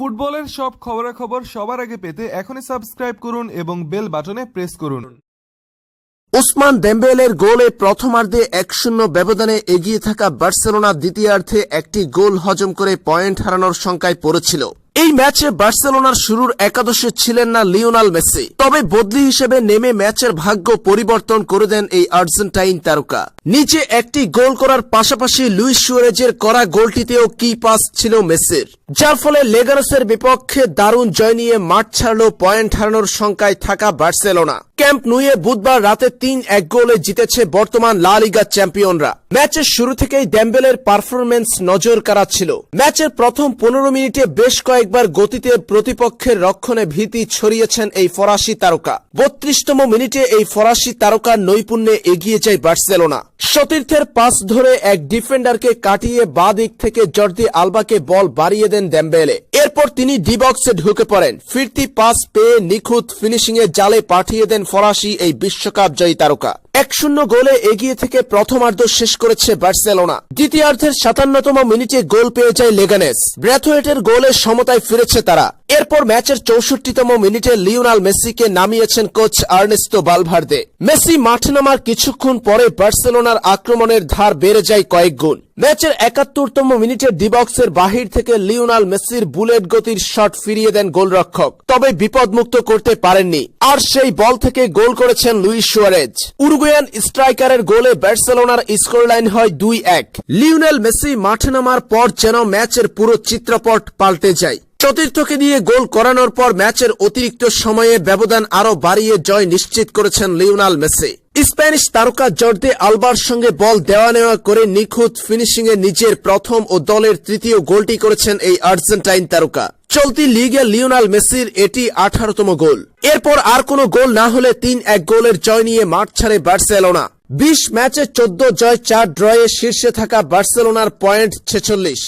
ফুটবলের সব খবরাখবর সবার আগে পেতে এখনই সাবস্ক্রাইব করুন এবং বেল বাটনে প্রেস করুন। ওসমান দেম্বেলের গোলে প্রথমার্ধে এক শূন্য ব্যবধানে এগিয়ে থাকা বার্সেলোনা দ্বিতীয়ার্ধে একটি গোল হজম করে পয়েন্ট হারানোর শঙ্কায় পড়েছিল। এই ম্যাচে বার্সেলোনার শুরুর একাদশে ছিলেন না লিওনাল মেসি। তবে বদলি হিসেবে নেমে ম্যাচের ভাগ্য পরিবর্তন করে দেন এই আর্জেন্টাইন তারকা। নিচে একটি গোল করার পাশাপাশি লুইস সুয়ারেজের করা গোলটিতেও কি পাস ছিল মেসির। যার ফলে লেগারসের বিপক্ষে দারুণ জয় নিয়ে মাঠ ছাড়ল পয়েন্ট হারানোর সংখ্যায় থাকা বার্সেলোনা। ক্যাম্প নুয়ে বুধবার রাতে তিন এক গোলে জিতেছে বর্তমান লা লিগা চ্যাম্পিয়নরা। ম্যাচের শুরু থেকেই ড্যাম্বেলের পারফরমেন্স নজর কাড়া ছিল ম্যাচের প্রথম পনেরো মিনিটে বেশ কয়েকবার গতিতে প্রতিপক্ষের রক্ষণে ভীতি ছড়িয়েছেন এই ফরাসি তারকা। বত্রিশতম মিনিটে এই ফরাসি তারকার নৈপুণ্যে এগিয়ে যায় বার্সেলোনা। সতীর্থের পাস ধরে এক ডিফেন্ডারকে কাটিয়ে বাঁ দিক থেকে জর্দি আলবাকে বল বাড়িয়ে দেন ড্যাম্বেলে। এরপর তিনি ডি বক্সে ঢুকে পড়েন। ফিরতি পাস পেয়ে নিখুঁত ফিনিশিং এ জালে পাঠিয়ে দেন ফরাসি এই বিশ্বকাপ জয়ী তারকা। এক শূন্য গোলে এগিয়ে থেকে প্রথমার্ধ শেষ করেছে বার্সেলোনা। দ্বিতীয়ার্ধের সাতান্নতম মিনিটে গোল পেয়ে যায় লেগানেস। ব্র্যাথওয়েটের গোলের সমতায় ফিরেছে তারা। এরপর ম্যাচের চৌষট্টিতম মিনিটে লিওনাল মেসিকে নামিয়েছেন কোচ আর্নেস্তো বালভার্দে। মেসি মাঠে নামার কিছুক্ষণ পরে বার্সেলোনার আক্রমণের ধার বেড়ে যায় কয়েক গুণ। ম্যাচের একাত্তরতম মিনিটে ডিবক্সের বাহির থেকে লিওনাল মেসির বুলেট গতির শট ফিরিয়ে দেন গোলরক্ষক, তবে বিপদমুক্ত করতে পারেননি। আর সেই বল থেকে গোল করেছেন লুইস সুয়ারেজ। উরুগুয়ান স্ট্রাইকারের গোলে বার্সেলোনার স্কোরলাইন হয় দুই এক। লিওনেল মেসি মাঠে নামার পর যেন ম্যাচের পুরো চিত্রপট পাল্টে যায়। চতুর্থকে দিয়ে গোল করানোর পর ম্যাচের অতিরিক্ত সময়ে ব্যবধান আরও বাড়িয়ে জয় নিশ্চিত করেছেন লিওনাল মেসি। স্প্যানিশ তারকা জর্দে আলবার সঙ্গে বল দেওয়া নেওয়া করে নিখুঁত ফিনিশিংয়ে নিজের প্রথম ও দলের তৃতীয় গোলটি করেছেন এই আর্জেন্টাইন তারকা। চলতি লিগে লিওনাল মেসির এটি আঠারোতম গোল। এরপর আর কোনো গোল না হলে তিন এক গোলের জয় নিয়ে মাঠ ছাড়ে বার্সেলোনা। বিশ ম্যাচে চোদ্দ জয়, চার ড্রয়ে শীর্ষে থাকা বার্সেলোনার পয়েন্ট ছেচল্লিশ।